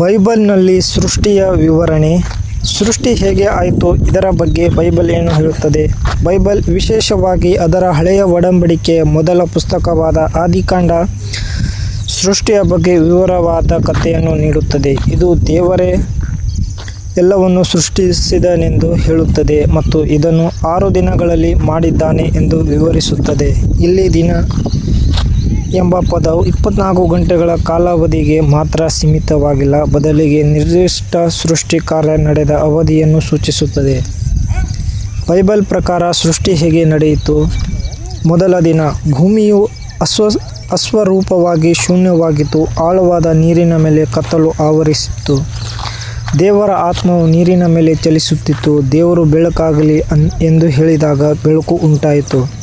ಬೈಬಲ್ನಲ್ಲಿ ಸೃಷ್ಟಿಯ ವಿವರಣೆ. ಸೃಷ್ಟಿ ಹೇಗೆ ಆಯಿತು, ಇದರ ಬಗ್ಗೆ ಬೈಬಲ್ ಏನು ಹೇಳುತ್ತದೆ? ಬೈಬಲ್ ವಿಶೇಷವಾಗಿ ಅದರ ಹಳೆಯ ಒಡಂಬಡಿಕೆಯ ಮೊದಲ ಪುಸ್ತಕವಾದ ಆದಿಕಾಂಡ, ಸೃಷ್ಟಿಯ ಬಗ್ಗೆ ವಿವರವಾದ ಕಥೆಯನ್ನು ನೀಡುತ್ತದೆ. ಇದು ದೇವರೇ ಎಲ್ಲವನ್ನು ಸೃಷ್ಟಿಸಿದನೆಂದು ಹೇಳುತ್ತದೆ ಮತ್ತು ಇದನ್ನು ಆರು ದಿನಗಳಲ್ಲಿ ಮಾಡಿದ್ದಾನೆ ಎಂದು ವಿವರಿಸುತ್ತದೆ. ಇಲ್ಲಿ ದಿನ ಎಂಬ ಪದವು ಇಪ್ಪತ್ನಾಲ್ಕು ಗಂಟೆಗಳ ಕಾಲಾವಧಿಗೆ ಮಾತ್ರ ಸೀಮಿತವಾಗಿಲ್ಲ. ಬದಲಿಗೆ ನಿರ್ದಿಷ್ಟ ಸೃಷ್ಟಿ ಕಾರ್ಯ ನಡೆದ ಅವಧಿಯನ್ನು ಸೂಚಿಸುತ್ತದೆ. ಬೈಬಲ್ ಪ್ರಕಾರ ಸೃಷ್ಟಿ ಹೇಗೆ ನಡೆಯಿತು? ಮೊದಲ ದಿನ ಭೂಮಿಯು ಅಸ್ವ, ಅಸ್ವರೂಪವಾಗಿ ಶೂನ್ಯವಾಗಿತ್ತು. ಆಳವಾದ ನೀರಿನ ಮೇಲೆ ಕತ್ತಲು ಆವರಿಸಿತ್ತು. ದೇವರ ಆತ್ಮವು ನೀರಿನ ಮೇಲೆ ಚಲಿಸುತ್ತಿತ್ತು. ದೇವರು ಬೆಳಕಾಗಲಿ ಅನ್, ಎಂದು ಹೇಳಿದಾಗ ಬೆಳಕು ಉಂಟಾಯಿತು.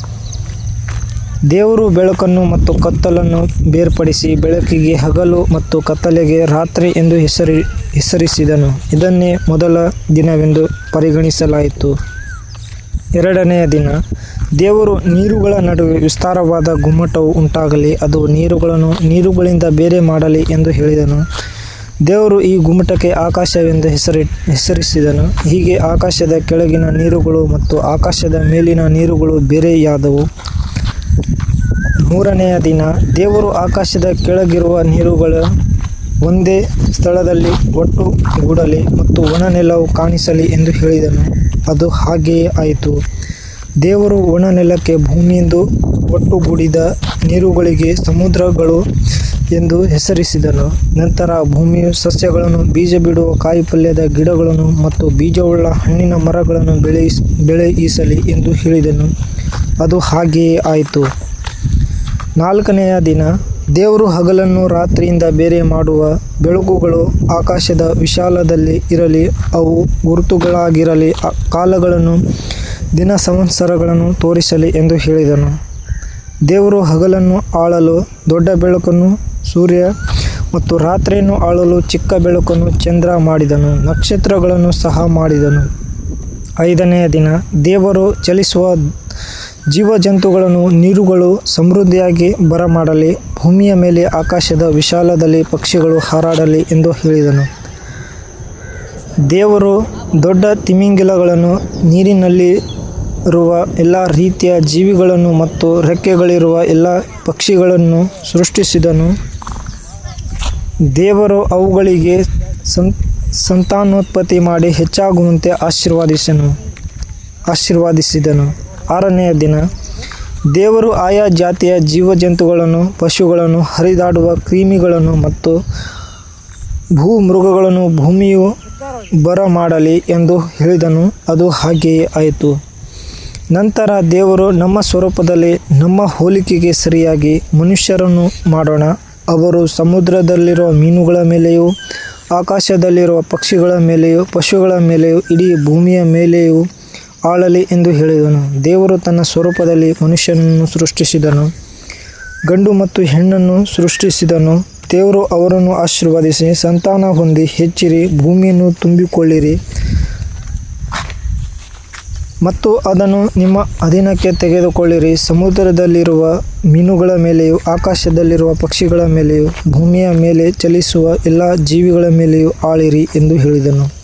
ದೇವರು ಬೆಳಕನ್ನು ಮತ್ತು ಕತ್ತಲನ್ನು ಬೇರ್ಪಡಿಸಿ ಬೆಳಕಿಗೆ ಹಗಲು ಮತ್ತು ಕತ್ತಲೆಗೆ ರಾತ್ರಿ ಎಂದು ಹೆಸರಿ, ಹೆಸರಿಸಿದನು. ಇದನ್ನೇ ಮೊದಲ ದಿನವೆಂದು ಪರಿಗಣಿಸಲಾಯಿತು. ಎರಡನೆಯ ದಿನ, ದೇವರು ನೀರುಗಳ ನಡುವೆ ವಿಸ್ತಾರವಾದ ಗುಮ್ಮಟವು ಉಂಟಾಗಲಿ, ಅದು ನೀರುಗಳನ್ನು ನೀರುಗಳಿಂದ ಬೇರೆ ಮಾಡಲಿ ಎಂದು ಹೇಳಿದನು. ದೇವರು ಈ ಗುಮ್ಮಟಕ್ಕೆ ಆಕಾಶವೆಂದು ಹೆಸರಿ, ಹೆಸರಿಸಿದನು. ಹೀಗೆ ಆಕಾಶದ ಕೆಳಗಿನ ನೀರುಗಳು ಮತ್ತು ಆಕಾಶದ ಮೇಲಿನ ನೀರುಗಳು ಬೇರೆಯಾದವು. ಮೂರನೆಯ ದಿನ ದೇವರು ಆಕಾಶದ ಕೆಳಗಿರುವ ನೀರುಗಳ ಒಂದೇ ಸ್ಥಳದಲ್ಲಿ ಒಟ್ಟು ಗೂಡಲಿ ಮತ್ತು ಒಣ ನೆಲವು ಕಾಣಿಸಲಿ ಎಂದು ಹೇಳಿದನು. ಅದು ಹಾಗೆಯೇ ಆಯಿತು. ದೇವರು ಒಣ ನೆಲಕ್ಕೆ ಭೂಮಿಯೆಂದು ಒಟ್ಟುಗೂಡಿದ ನೀರುಗಳಿಗೆ ಸಮುದ್ರಗಳು ಎಂದು ಹೆಸರಿಸಿದನು. ನಂತರ ಭೂಮಿಯು ಸಸ್ಯಗಳನ್ನು ಬೀಜ ಬಿಡುವ ಕಾಯಿಪಲ್ಯದ ಗಿಡಗಳನ್ನು ಮತ್ತು ಬೀಜವುಳ್ಳ ಹಣ್ಣಿನ ಮರಗಳನ್ನು ಬೆಳೆಯಿಸ್, ಬೆಳೆಯಿಸಲಿ ಎಂದು ಹೇಳಿದನು. ಅದು ಹಾಗೆಯೇ ಆಯಿತು. ನಾಲ್ಕನೆಯ ದಿನ ದೇವರು ಹಗಲನ್ನು ರಾತ್ರಿಯಿಂದ ಬೇರೆ ಮಾಡುವ ಬೆಳಕುಗಳು ಆಕಾಶದ ವಿಶಾಲದಲ್ಲಿ ಇರಲಿ, ಅವು ಗುರುತುಗಳಾಗಿರಲಿ ಕಾಲಗಳನ್ನು, ದಿನ ಸಂವತ್ಸರಗಳನ್ನು ತೋರಿಸಲಿ ಎಂದು ಹೇಳಿದನು. ದೇವರು ಹಗಲನ್ನು ಆಳಲು ದೊಡ್ಡ ಬೆಳಕನ್ನು, ಸೂರ್ಯ ಮತ್ತು ರಾತ್ರಿಯನ್ನು ಆಳಲು ಚಿಕ್ಕ ಬೆಳಕನ್ನು ಚಂದ್ರ ಮಾಡಿದನು, ನಕ್ಷತ್ರಗಳನ್ನು ಸಹ ಮಾಡಿದನು. ಐದನೆಯ ದಿನ ದೇವರು ಚಲಿಸುವ ಜೀವಜಂತುಗಳನ್ನು ನೀರುಗಳು ಸಮೃದ್ಧಿಯಾಗಿ ಬರಮಾಡಲಿ, ಭೂಮಿಯ ಮೇಲೆ ಆಕಾಶದ ವಿಶಾಲದಲ್ಲಿ ಪಕ್ಷಿಗಳು ಹಾರಾಡಲಿ ಎಂದು ಹೇಳಿದನು. ದೇವರು ದೊಡ್ಡ ತಿಮಿಂಗಿಲಗಳನ್ನು ನೀರಿನಲ್ಲಿ ಇರುವ ಎಲ್ಲ ರೀತಿಯ ಜೀವಿಗಳನ್ನು ಮತ್ತು ರೆಕ್ಕೆಗಳಿರುವ ಎಲ್ಲ ಪಕ್ಷಿಗಳನ್ನು ಸೃಷ್ಟಿಸಿದನು. ದೇವರು ಅವುಗಳಿಗೆ ಸಂ, ಸಂತಾನೋತ್ಪತ್ತಿ ಮಾಡಿ ಹೆಚ್ಚಾಗುವಂತೆ ಆಶೀರ್ವಾದಿಸನು, ಆಶೀರ್ವಾದಿಸಿದನು. ಆರನೆಯ ದಿನ. ದೇವರು ಆಯಾ ಜಾತಿಯ ಜೀವಜಂತುಗಳನ್ನು, ಪಶುಗಳನ್ನು ಹರಿದಾಡುವ ಕ್ರಿಮಿಗಳನ್ನು ಮತ್ತು ಭೂ ಮೃಗಗಳನ್ನು ಭೂಮಿಯು ಬರಮಾಡಲಿ ಎಂದು ಹೇಳಿದನು. ಅದು ಹಾಗೆಯೇ ಆಯಿತು. ನಂತರ ದೇವರು ನಮ್ಮ ಸ್ವರೂಪದಲ್ಲಿ ನಮ್ಮ ಹೋಲಿಕೆಗೆ ಸರಿಯಾಗಿ ಮನುಷ್ಯರನ್ನು ಮಾಡೋಣ. ಅವರು ಸಮುದ್ರದಲ್ಲಿರುವ ಮೀನುಗಳ ಮೇಲೆಯೂ, ಆಕಾಶದಲ್ಲಿರುವ ಪಕ್ಷಿಗಳ ಮೇಲೆಯೂ, ಪಶುಗಳ ಮೇಲೆಯೂ, ಇಡೀ ಭೂಮಿಯ ಮೇಲೆಯೂ ಆಳಲಿ ಎಂದು ಹೇಳಿದನು. ದೇವರು ತನ್ನ ಸ್ವರೂಪದಲ್ಲಿ ಮನುಷ್ಯನನ್ನು ಸೃಷ್ಟಿಸಿದನು. ಗಂಡು ಮತ್ತು ಹೆಣ್ಣನ್ನು ಸೃಷ್ಟಿಸಿದನು. ದೇವರು ಅವರನ್ನು ಆಶೀರ್ವದಿಸಿ ಸಂತಾನ ಹೊಂದಿ ಹೆಚ್ಚಿರಿ, ಭೂಮಿಯನ್ನು ತುಂಬಿಕೊಳ್ಳಿರಿ. ಮತ್ತು ಅದನ್ನು ನಿಮ್ಮ ಅಧೀನಕ್ಕೆ ತೆಗೆದುಕೊಳ್ಳಿರಿ. ಸಮುದ್ರದಲ್ಲಿರುವ ಮೀನುಗಳ ಮೇಲೆಯೂ, ಆಕಾಶದಲ್ಲಿರುವ ಪಕ್ಷಿಗಳ ಮೇಲೆಯೂ, ಭೂಮಿಯ ಮೇಲೆ ಚಲಿಸುವ ಎಲ್ಲ ಜೀವಿಗಳ ಮೇಲೆಯೂ ಆಳಿರಿ ಎಂದು ಹೇಳಿದನು.